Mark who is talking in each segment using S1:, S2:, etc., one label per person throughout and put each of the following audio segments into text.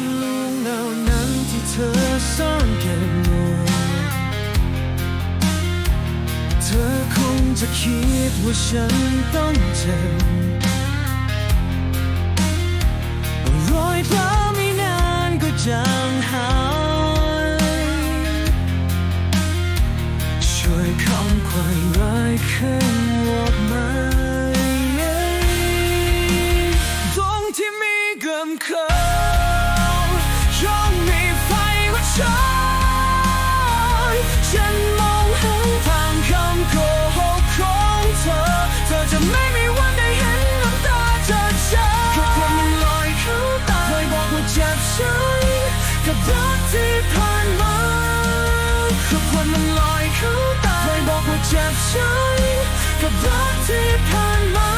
S1: ำลวงเหล่านั้นที่เธอซ่อนเก็บไว้เธอคงจะคิดว่าฉันต้องเจ็บรอยแผลไม่นานก็จางหายช่วยคำควายร้ายขึ้นออกมา ไม่มีวันได้เห็นน้ำตาจากฉันแค่ความมันลอยเข้าตาเคยบอกว่าเจ็บฉันกับรักที่ผ่านมาแค่ความมันลอยเข้าตาเคยบอกว่าเจ็บฉันกับรักที่ผ่านมา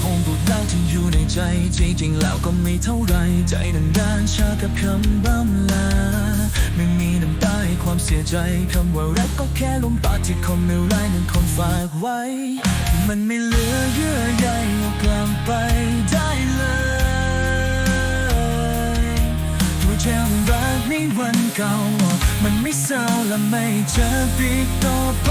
S1: คงพูดแล้วที่อยู่ในใจจริงๆแล้วก็ไม่เท่าไรใจนั้นด้านชากับคำบ้ำ สียใจคำว่ารักก็แค่ลมปากที่คนไม่ร้ายนั้นคนฝากไว้ มันไม่เหลือเยื่อใยเอากลับไปได้เลยตัวเจ้ารักในวันเก่า มันไม่เศร้าและไม่เจ็บอีต่อไป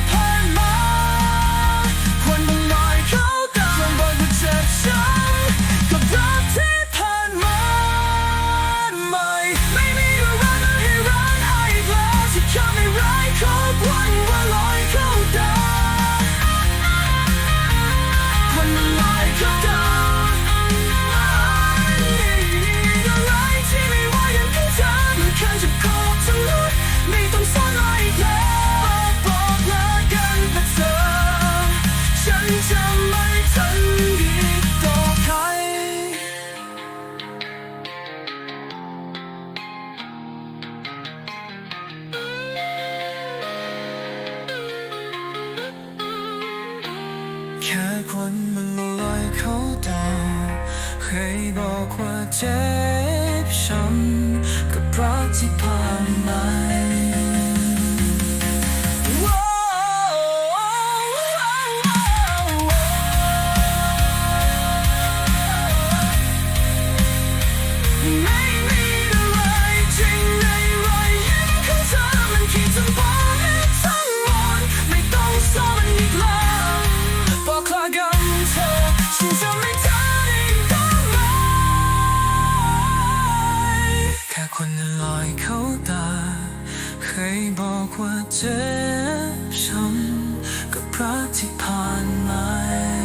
S1: วันมันลอยเข้าตาใครบอกว่าเจ็บช้ำกับรักที่ผ่านมา บอกว่าเจ็บช้ำกับรักที่ผ่านมา